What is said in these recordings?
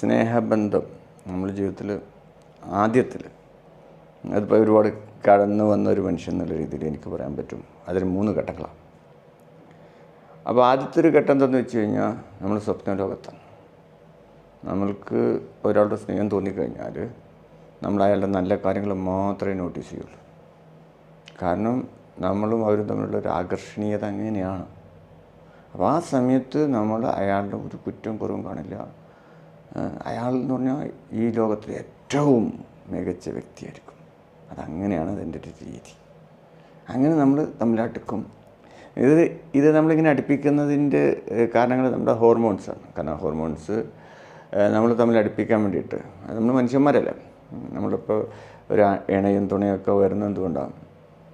സ്നേഹബന്ധം നമ്മുടെ ജീവിതത്തിൽ ആദ്യത്തിൽ അതിപ്പോൾ ഒരുപാട് കടന്നു വന്ന ഒരു മനുഷ്യൻ എന്നുള്ള രീതിയിൽ എനിക്ക് പറയാൻ പറ്റും. അതിന് മൂന്ന് ഘട്ടങ്ങളാണ് അപ്പോൾ ആദ്യത്തെ ഒരു ഘട്ടം എന്താണെന്ന് വെച്ച് കഴിഞ്ഞാൽ നമ്മൾ സ്വപ്ന ലോകത്താണ് നമ്മൾക്ക് ഒരാളുടെ സ്നേഹം തോന്നിക്കഴിഞ്ഞാൽ നമ്മൾ അയാളുടെ നല്ല കാര്യങ്ങൾ മാത്രമേ നോട്ടീസ് ചെയ്യുള്ളൂ. കാരണം നമ്മളും അവരും തമ്മിലുള്ള ഒരു ആകർഷണീയത അങ്ങനെയാണ്. അപ്പോൾ ആ സമയത്ത് നമ്മൾ അയാളുടെ ഒരു കുറ്റം കുറവും കാണില്ല. അയാൾ എന്ന് പറഞ്ഞാൽ ഈ ലോകത്തിലെ ഏറ്റവും മികച്ച വ്യക്തിയായിരിക്കും. അതങ്ങനെയാണ് അതിന്റെ ഒരു രീതി. അങ്ങനെ നമ്മൾ തമ്മിലടുക്കും ഇത് ഇത് നമ്മളിങ്ങനെ അടുപ്പിക്കുന്നതിന്റെ കാരണങ്ങൾ നമ്മുടെ ഹോർമോൺസാണ്. കാരണം ഹോർമോൺസ് നമ്മൾ തമ്മിൽ അടുപ്പിക്കാൻ വേണ്ടിയിട്ട്. അത് നമ്മൾ മനുഷ്യന്മാരല്ല? നമ്മളിപ്പോൾ ഒരു ഇണയും തുണയൊക്കെ വരുന്നത് എന്തുകൊണ്ടാണ്?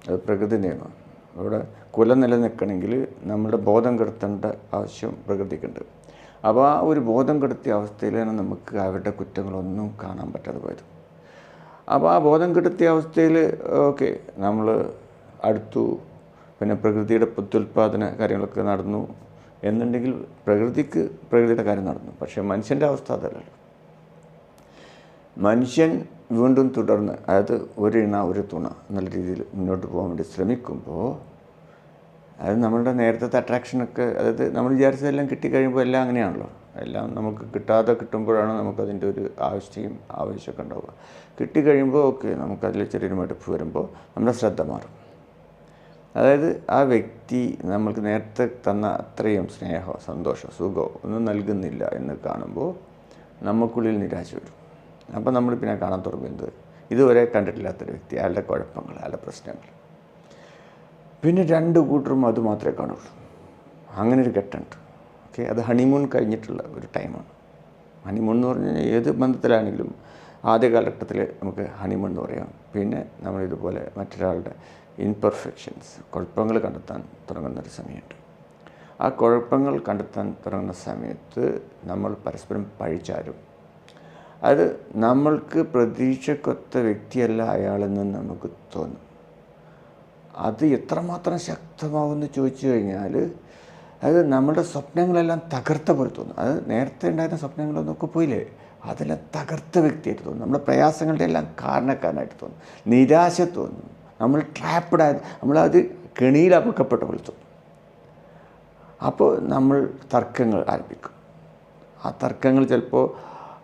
അത് പ്രകൃതി നിയമം അവിടെ കുല നിലനിൽക്കണമെങ്കിൽ നമ്മുടെ ബോധം കെടുത്തേണ്ട ആവശ്യം പ്രകൃതിക്കുണ്ട്. അപ്പോൾ ആ ഒരു ബോധം കെടുത്തിയ അവസ്ഥയിലാണ് നമുക്ക് അവരുടെ കുറ്റങ്ങളൊന്നും കാണാൻ പറ്റാതെ പോയത്. അപ്പോൾ ആ ബോധം കെടുത്തിയ അവസ്ഥയിൽ ഓക്കെ നമ്മൾ അടുത്തു പിന്നെ പ്രകൃതിയുടെ പ്രത്യുൽപാദന കാര്യങ്ങളൊക്കെ നടന്നു എന്നുണ്ടെങ്കിൽ പ്രകൃതിക്ക് പ്രകൃതിയുടെ കാര്യം നടന്നു. പക്ഷേ മനുഷ്യന്റെ അവസ്ഥ അതല്ലല്ലോ. മനുഷ്യൻ വീണ്ടും തുടർന്ന് അതായത് ഒരു ഇണ ഒരു തുണ എന്നുള്ള രീതിയിൽ മുന്നോട്ട് പോകാൻ വേണ്ടി ശ്രമിക്കുമ്പോൾ അത് നമ്മളുടെ നേരത്തെ അട്രാക്ഷനൊക്കെ അതായത് നമ്മൾ വിചാരിച്ചതെല്ലാം കിട്ടിക്കഴിയുമ്പോൾ എല്ലാം അങ്ങനെയാണല്ലോ. എല്ലാം നമുക്ക് കിട്ടാതെ കിട്ടുമ്പോഴാണ് നമുക്കതിന്റെ ഒരു ആവശ്യം ആവശ്യമൊക്കെ ഉണ്ടാവുക. കിട്ടിക്കഴിയുമ്പോൾ ഓക്കെ നമുക്കതിൽ ചെറിയൊരു മടുപ്പ് വരുമ്പോൾ നമ്മുടെ ശ്രദ്ധ മാറും. അതായത് ആ വ്യക്തി നമ്മൾക്ക് നേരത്തെ തന്ന അത്രയും സ്നേഹമോ സന്തോഷമോ സുഖമോ ഒന്നും നൽകുന്നില്ല എന്ന് കാണുമ്പോൾ നമുക്കുള്ളിൽ നിരാശ വരും. അപ്പോൾ നമ്മൾ പിന്നെ കാണാൻ തുടങ്ങുന്നത് ഇതുവരെ കണ്ടിട്ടില്ലാത്തൊരു വ്യക്തി അയാളുടെ കുഴപ്പങ്ങൾ അയാളുടെ പ്രശ്നങ്ങൾ. പിന്നെ രണ്ട് കൂട്ടരും അത് മാത്രമേ കാണുള്ളൂ. അങ്ങനെ ഒരു ഘട്ടമുണ്ട്. ഓക്കെ അത് ഹണിമൂൺ കഴിഞ്ഞിട്ടുള്ള ഒരു ടൈമാണ് ഹണിമൂൺ എന്ന് പറഞ്ഞു കഴിഞ്ഞാൽ ഏത് ബന്ധത്തിലാണെങ്കിലും ആദ്യ കാലഘട്ടത്തിൽ നമുക്ക് ഹണിമൂൺ എന്ന് പറയാം. പിന്നെ നമ്മളിതുപോലെ മറ്റൊരാളുടെ ഇൻപെർഫെക്ഷൻസ് കുഴപ്പങ്ങൾ കണ്ടെത്താൻ തുടങ്ങുന്ന ഒരു സമയമുണ്ട്. ആ കുഴപ്പങ്ങൾ കണ്ടെത്താൻ തുടങ്ങുന്ന സമയത്ത് നമ്മൾ പരസ്പരം പഴിച്ചാലും അത് നമ്മൾക്ക് പ്രതീക്ഷക്കൊത്ത വ്യക്തിയല്ല അയാളെന്ന് നമുക്ക് തോന്നും. അത് എത്രമാത്രം ശക്തമാവുമെന്ന് ചോദിച്ചു കഴിഞ്ഞാൽ അത് നമ്മുടെ സ്വപ്നങ്ങളെല്ലാം തകർത്ത പോലെ തോന്നും. അത് നേരത്തെ ഉണ്ടായിരുന്ന സ്വപ്നങ്ങളൊന്നൊക്കെ പോയില്ലേ? അതെല്ലാം തകർത്ത വ്യക്തിയായിട്ട് തോന്നും. നമ്മുടെ പ്രയാസങ്ങളുടെ എല്ലാം കാരണക്കാരനായിട്ട് തോന്നും. നിരാശ തോന്നും. നമ്മൾ ട്രാപ്പ്ഡായ ആയത് നമ്മളത് കെണിയിൽ അപക്കപ്പെട്ട പോലെ തോന്നും. അപ്പോൾ നമ്മൾ തർക്കങ്ങൾ ആരംഭിക്കും. ആ തർക്കങ്ങൾ ചിലപ്പോൾ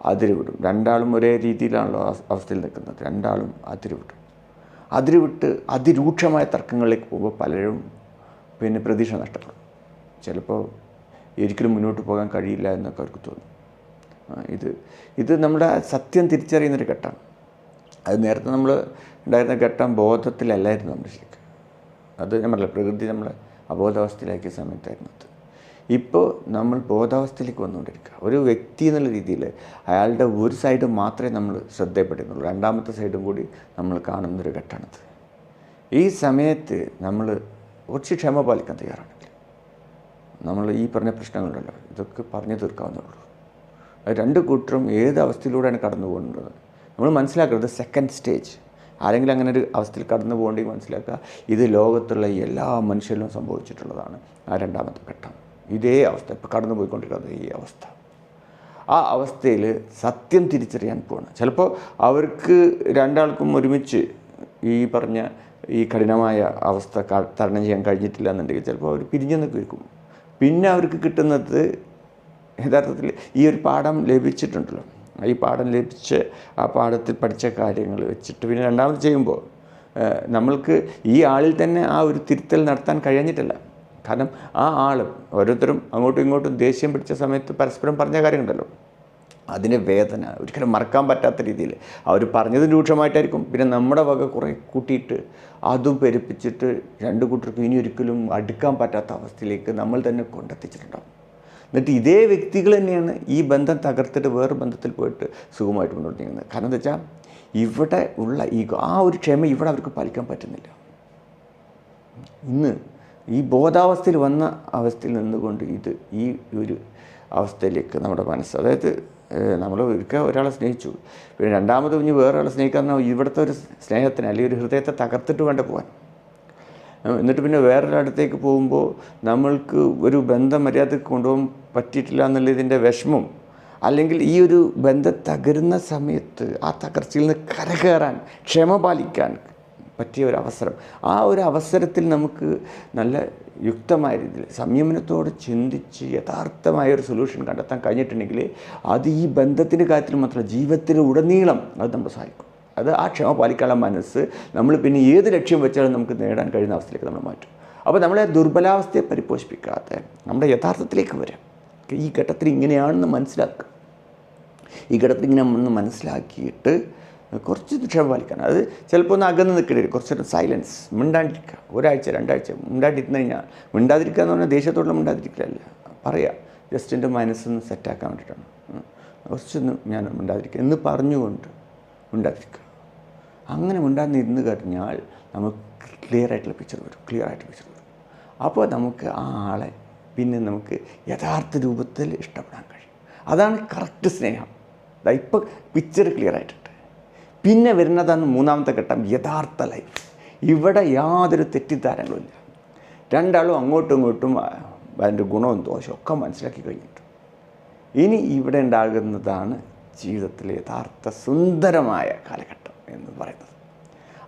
അതിരുവിടും. രണ്ടാളും ഒരേ രീതിയിലാണല്ലോ അവസ്ഥയിൽ നിൽക്കുന്നത്. രണ്ടാളും അതിരുവിടും. അതിരുവിട്ട് അതിരൂക്ഷമായ തർക്കങ്ങളിലേക്ക് പോകുമ്പോൾ പലരും പിന്നെ പ്രതീക്ഷ നഷ്ടപ്പെടും. ചിലപ്പോൾ ഒരിക്കലും മുന്നോട്ട് പോകാൻ കഴിയില്ല എന്നൊക്കെ അവർക്ക് തോന്നും. ഇത് ഇത് നമ്മുടെ സത്യം തിരിച്ചറിയുന്നൊരു ഘട്ടമാണ്. അത് നേരത്തെ നമ്മൾ ഉണ്ടായിരുന്ന ഘട്ടം ബോധത്തിലല്ലായിരുന്നു നമ്മുടെ ശരിക്കും. അത് നമ്മളെ പ്രകൃതി നമ്മളെ അബോധാവസ്ഥയിലാക്കിയ സമയത്തായിരുന്നു അത്. ഇപ്പോൾ നമ്മൾ ബോധാവസ്ഥയിലേക്ക് വന്നുകൊണ്ടിരിക്കുക. ഒരു വ്യക്തി എന്നുള്ള രീതിയിൽ അയാളുടെ ഒരു സൈഡ് മാത്രമേ നമ്മൾ ശ്രദ്ധയപ്പെടുന്നുള്ളൂ. രണ്ടാമത്തെ സൈഡും കൂടി നമ്മൾ കാണുന്നൊരു ഘട്ടമാണത്. ഈ സമയത്ത് നമ്മൾ കുറച്ച് ക്ഷമ പാലിക്കാൻ തയ്യാറാണെങ്കിൽ നമ്മൾ ഈ പറഞ്ഞ പ്രശ്നങ്ങളുണ്ടല്ലോ. ഇതൊക്കെ പറഞ്ഞു തീർക്കാവുന്നുള്ളൂ രണ്ട് കൂട്ടരും ഏത് അവസ്ഥയിലൂടെയാണ് കടന്നു പോകുന്നത്? നമ്മൾ മനസ്സിലാക്കരുത് സെക്കൻഡ് സ്റ്റേജ് ആരെങ്കിലും അങ്ങനെ ഒരു അവസ്ഥയിൽ കടന്നു പോകേണ്ടെങ്കിൽ മനസ്സിലാക്കുക ഇത് ലോകത്തുള്ള എല്ലാ മനുഷ്യരിലും സംഭവിച്ചിട്ടുള്ളതാണ് ആ രണ്ടാമത്തെ ഘട്ടം. ഇതേ അവസ്ഥ. ഇപ്പോൾ കടന്നു പോയിക്കൊണ്ടിരിക്കുന്നത് ഈ അവസ്ഥ. ആ അവസ്ഥയിൽ സത്യം തിരിച്ചറിയാൻ പോവാണ്. ചിലപ്പോൾ അവർക്ക് രണ്ടാൾക്കും ഒരുമിച്ച് ഈ പറഞ്ഞ ഈ കഠിനമായ അവസ്ഥ തരണം ചെയ്യാൻ കഴിഞ്ഞിട്ടില്ല എന്നുണ്ടെങ്കിൽ ചിലപ്പോൾ അവർ പിരിഞ്ഞു നിൽക്കും പിന്നെ അവർക്ക് കിട്ടുന്നത് യഥാർത്ഥത്തിൽ ഈ ഒരു പാഠം ലഭിച്ചിട്ടുണ്ടല്ലോ. ഈ പാഠം ലഭിച്ച് ആ പാഠത്തിൽ പഠിച്ച കാര്യങ്ങൾ വെച്ചിട്ട് പിന്നെ രണ്ടാമത് ചെയ്യുമ്പോൾ നമ്മൾക്ക് ഈ ആളിൽ തന്നെ ആ ഒരു തിരുത്തൽ നടത്താൻ കഴിഞ്ഞിട്ടില്ല. കാരണം ആ ആൾ ഓരോരുത്തരും അങ്ങോട്ടും ഇങ്ങോട്ടും ദേഷ്യം പിടിച്ച സമയത്ത് പരസ്പരം പറഞ്ഞ കാര്യമുണ്ടല്ലോ അതിന് വേദന ഒരിക്കലും മറക്കാൻ പറ്റാത്ത രീതിയിൽ അവർ പറഞ്ഞത് രൂക്ഷമായിട്ടായിരിക്കും. പിന്നെ നമ്മുടെ വക കുറേ കൂട്ടിയിട്ട് അതും പെരുപ്പിച്ചിട്ട് രണ്ട് കൂട്ടർക്കും ഇനി ഒരിക്കലും അടുക്കാൻ പറ്റാത്ത അവസ്ഥയിലേക്ക് നമ്മൾ തന്നെ കൊണ്ടെത്തിച്ചിട്ടുണ്ടാവും. എന്നിട്ട് ഇതേ വ്യക്തികൾ തന്നെയാണ് ഈ ബന്ധം തകർത്തിട്ട് വേറെ ബന്ധത്തിൽ പോയിട്ട് സുഖമായിട്ട് മുന്നോട്ട് നീങ്ങുന്നത്. കാരണം എന്താ വെച്ചാൽ ഇവിടെ ഉള്ള ഈ ആ ഒരു ക്ഷമ ഇവിടെ അവർക്ക് പാലിക്കാൻ പറ്റുന്നില്ല. ഇന്ന് ഈ ബോധാവസ്ഥയിൽ വന്ന അവസ്ഥയിൽ നിന്നുകൊണ്ട് ഇത് ഈ ഒരു അവസ്ഥയിലേക്ക് നമ്മുടെ മനസ്സ് അതായത് നമ്മൾ ഒരിക്കൽ ഒരാളെ സ്നേഹിച്ചു. പിന്നെ രണ്ടാമത് കുഞ്ഞ് വേറൊരാളെ ആളെ സ്നേഹിക്കാൻ ഇവിടുത്തെ ഒരു സ്നേഹത്തിന് അല്ലെങ്കിൽ ഒരു ഹൃദയത്തെ തകർത്തിട്ട് വേണ്ട പോകാൻ എന്നിട്ട് പിന്നെ വേറൊരിടത്തേക്ക് പോകുമ്പോൾ നമ്മൾക്ക് ഒരു ബന്ധം മര്യാദയ്ക്ക് കൊണ്ടുപോകാൻ പറ്റിയിട്ടില്ല എന്നുള്ളതിന്റെ വിഷമം അല്ലെങ്കിൽ ഈ ഒരു ബന്ധം തകരുന്ന സമയത്ത് ആ തകർച്ചയിൽ നിന്ന് കരകയറാൻ ക്ഷമ പാലിക്കാൻ പറ്റിയ ഒരു അവസരം. ആ ഒരു അവസരത്തിൽ നമുക്ക് നല്ല യുക്തമായ രീതിയിൽ സംയമനത്തോട് ചിന്തിച്ച് യഥാർത്ഥമായ ഒരു സൊല്യൂഷൻ കണ്ടെത്താൻ കഴിഞ്ഞിട്ടുണ്ടെങ്കിൽ അത് ഈ ബന്ധത്തിന്റെ കാര്യത്തിൽ മാത്രമല്ല ജീവിതത്തിൽ ഉടനീളം അത് നമ്മൾ സഹായിക്കും. അത് ആ ക്ഷമ പാലിക്കാനുള്ള മനസ്സ് നമ്മൾ പിന്നെ ഏത് ലക്ഷ്യം വെച്ചാലും നമുക്ക് നേടാൻ കഴിയുന്ന അവസ്ഥയിലേക്ക് നമ്മൾ മാറ്റും. അപ്പോൾ നമ്മളെ ദുർബലാവസ്ഥയെ പരിപോഷിപ്പിക്കാതെ നമ്മുടെ യഥാർത്ഥത്തിലേക്ക് വരാം ഈ ഘട്ടത്തിൽ ഇങ്ങനെയാണെന്ന് മനസ്സിലാക്കുക. ഈ ഘട്ടത്തിൽ ഇങ്ങനെ മനസ്സിലാക്കിയിട്ട് കുറച്ച് നിക്ഷേപം പാലിക്കണം. അത് ചിലപ്പോൾ ഒന്ന് അകന്ന് നിൽക്കേണ്ടി വരും. കുറച്ചൊരു സൈലൻസ് മിണ്ടാണ്ടിരിക്കുക. ഒരാഴ്ച രണ്ടാഴ്ച. മിണ്ടാണ്ടിരുന്ന് കഴിഞ്ഞാൽ മിണ്ടാതിരിക്കുക എന്ന് പറഞ്ഞാൽ ദേഷ്യത്തോടുള്ള മിണ്ടാതിരിക്കലല്ല. പറയാം. ജസ്റ്റ് എന്റെ മനസ്സൊന്ന് സെറ്റാക്കാൻ വേണ്ടിയിട്ടാണ് കുറച്ചൊന്നും ഞാൻ മിണ്ടാതിരിക്കുക. എന്ന് പറഞ്ഞുകൊണ്ട് മിണ്ടാതിരിക്കുക. അങ്ങനെ മിണ്ടാതിരുന്ന് കഴിഞ്ഞാൽ നമുക്ക് ക്ലിയർ ആയിട്ടുള്ള പിക്ചർ വരും. ക്ലിയർ ആയിട്ട് പിക്ചർ വരും. അപ്പോൾ നമുക്ക് ആ ആളെ പിന്നെ നമുക്ക് യഥാർത്ഥ രൂപത്തിൽ ഇഷ്ടപ്പെടാൻ കഴിയും. അതാണ് കറക്റ്റ് സ്നേഹം. ഇപ്പം പിക്ചർ ക്ലിയർ ആയിട്ടുണ്ട് പിന്നെ വരുന്നതാണ് മൂന്നാമത്തെ ഘട്ടം യഥാർത്ഥ ലൈഫ് ഇവിടെ യാതൊരു തെറ്റിദ്ധാരങ്ങളുമില്ല രണ്ടാളും അങ്ങോട്ടും ഇങ്ങോട്ടും അതിന്റെ ഗുണവും ദോഷവും ഒക്കെ മനസ്സിലാക്കി കഴിഞ്ഞിട്ടു ഇനി ഇവിടെ ഉണ്ടാകുന്നതാണ് ജീവിതത്തിലെ യഥാർത്ഥ സുന്ദരമായ കാലഘട്ടം എന്ന് പറയുന്നത്.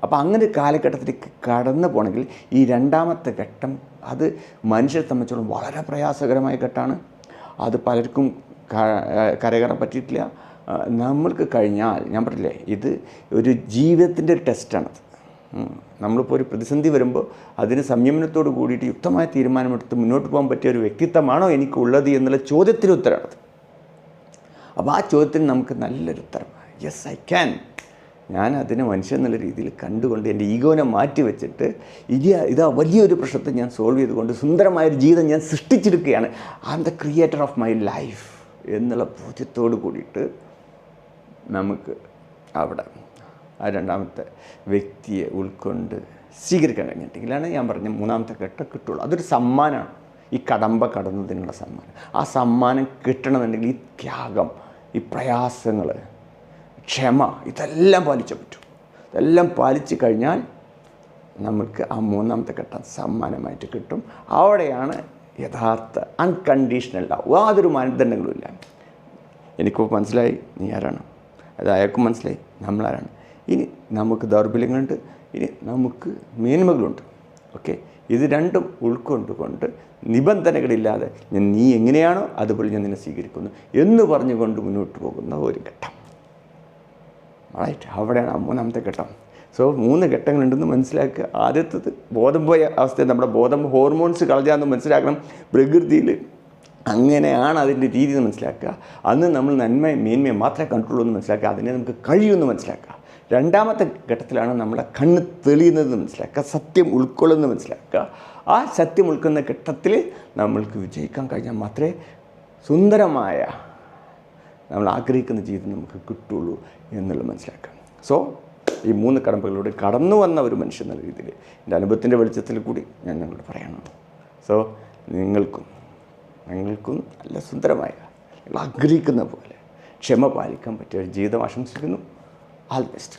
അപ്പോൾ അങ്ങനെ കാലഘട്ടത്തിലേക്ക് കടന്നു പോകണമെങ്കിൽ ഈ രണ്ടാമത്തെ ഘട്ടം അത് മനുഷ്യരെ സംബന്ധിച്ചോളം വളരെ പ്രയാസകരമായ ഘട്ടമാണ്. അത് പലർക്കും കരകയറാൻ പറ്റിയിട്ടില്ല. നമ്മൾക്ക് കഴിഞ്ഞാൽ ഞാൻ പറഞ്ഞില്ലേ ഇത് ഒരു ജീവിതത്തിന്റെ ഒരു ടെസ്റ്റാണത്. നമ്മളിപ്പോൾ ഒരു പ്രതിസന്ധി വരുമ്പോൾ അതിന് സംയമനത്തോട് കൂടിയിട്ട് യുക്തമായ തീരുമാനമെടുത്ത് മുന്നോട്ട് പോകാൻ പറ്റിയ ഒരു വ്യക്തിത്വമാണോ എനിക്കുള്ളത് എന്നുള്ള ചോദ്യത്തിന് ഉത്തരമാണത് അപ്പോൾ ആ ചോദ്യത്തിന് നമുക്ക് നല്ലൊരു ഉത്തരം. യെസ് ഐ ക്യാൻ ഞാൻ അതിനെ മനുഷ്യൻ എന്നുള്ള രീതിയിൽ കണ്ടുകൊണ്ട് എന്റെ ഈഗോനെ മാറ്റി വെച്ചിട്ട് ഇനി ഇതാ വലിയൊരു പ്രശ്നത്തെ ഞാൻ സോൾവ് ചെയ്തുകൊണ്ട് സുന്ദരമായൊരു ജീവിതം ഞാൻ സൃഷ്ടിച്ചെടുക്കുകയാണ് I am the creator of my life എന്നുള്ള ബോധ്യത്തോട് കൂടിയിട്ട് നമുക്ക് അവിടെ ആ രണ്ടാമത്തെ വ്യക്തിയെ ഉൾക്കൊണ്ട് സ്വീകരിക്കാൻ കഴിഞ്ഞിട്ടില്ലാണ് ഞാൻ പറഞ്ഞ മൂന്നാമത്തെ ഘട്ടം കിട്ടുള്ളൂ. അതൊരു സമ്മാനമാണ്. ഈ കടമ്പ കടന്നതിനുള്ള സമ്മാനം. ആ സമ്മാനം കിട്ടണമെന്നുണ്ടെങ്കിൽ ഈ ത്യാഗം ഈ പ്രയാസങ്ങൾ ക്ഷമ ഇതെല്ലാം പാലിച്ചേ പറ്റും. ഇതെല്ലാം പാലിച്ചു കഴിഞ്ഞാൽ നമുക്ക് ആ മൂന്നാമത്തെ ഘട്ടം സമ്മാനമായിട്ട് കിട്ടും. അവിടെയാണ് യഥാർത്ഥ അൺകണ്ടീഷണൽ ലവ് യാതൊരു മാനദണ്ഡങ്ങളുമില്ല എനിക്കിപ്പോൾ മനസ്സിലായി. നീ ആരാണ്? അത് അയാൾക്കും മനസ്സിലായി. നമ്മളാരാണ്. ഇനി നമുക്ക് ദൗർബല്യങ്ങളുണ്ട്. ഇനി നമുക്ക് മേന്മകളുണ്ട്. ഓക്കെ? ഇത് രണ്ടും ഉൾക്കൊണ്ടുകൊണ്ട് നിബന്ധനകളില്ലാതെ ഞാൻ നീ എങ്ങനെയാണോ അതുപോലെ ഞാൻ നിന്നെ സ്വീകരിക്കുന്നു എന്ന് പറഞ്ഞുകൊണ്ട് മുന്നോട്ട് പോകുന്ന ഒരു ഘട്ടം. റൈറ്റ് അവിടെയാണ് മൂന്നാമത്തെ ഘട്ടം. സോ മൂന്ന് ഘട്ടങ്ങളുണ്ടെന്ന് മനസ്സിലാക്കുക. ആദ്യത്തത് ബോധം പോയ അവസ്ഥ നമ്മുടെ ബോധം ഹോർമോൺസ് കളഞ്ഞാന്ന് മനസ്സിലാക്കണം. പ്രകൃതിയിൽ അങ്ങനെയാണ് അതിന്റെ രീതി എന്ന് മനസ്സിലാക്കുക. അന്ന് നമ്മൾ നന്മയും മേന്മയും മാത്രമേ കണ്ടുള്ളൂ എന്ന് മനസ്സിലാക്കുക. അതിനെ നമുക്ക് കഴിയുമെന്ന് മനസ്സിലാക്കുക. രണ്ടാമത്തെ ഘട്ടത്തിലാണ് നമ്മളെ കണ്ണ് തെളിയുന്നത് മനസ്സിലാക്കുക. സത്യം ഉൾക്കൊള്ളുന്നത് മനസ്സിലാക്കുക. ആ സത്യം ഉൾക്കൊള്ളുന്ന ഘട്ടത്തിൽ നമ്മൾക്ക് വിജയിക്കാൻ കഴിഞ്ഞാൽ മാത്രമേ സുന്ദരമായ നമ്മൾ ആഗ്രഹിക്കുന്ന ജീവിതം നമുക്ക് കിട്ടുള്ളൂ എന്നുള്ളത് മനസ്സിലാക്കാം സോ ഈ മൂന്ന് കടമ്പകളിലൂടെ കടന്നു വന്ന ഒരു മനുഷ്യൻ എന്ന രീതിയിൽ എന്റെ അനുഭവത്തിന്റെ വെളിച്ചത്തിൽ കൂടി ഞാൻ നിങ്ങളോട് പറയണം. സോ നിങ്ങൾക്കും നിങ്ങൾക്കും നല്ല സുന്ദരമായ ഞങ്ങൾ ആഗ്രഹിക്കുന്ന പോലെ ക്ഷമ പാലിക്കാൻ പറ്റിയ ഒരു ജീവിതം ആശംസിക്കുന്നു. ആൾ ബെസ്റ്റ്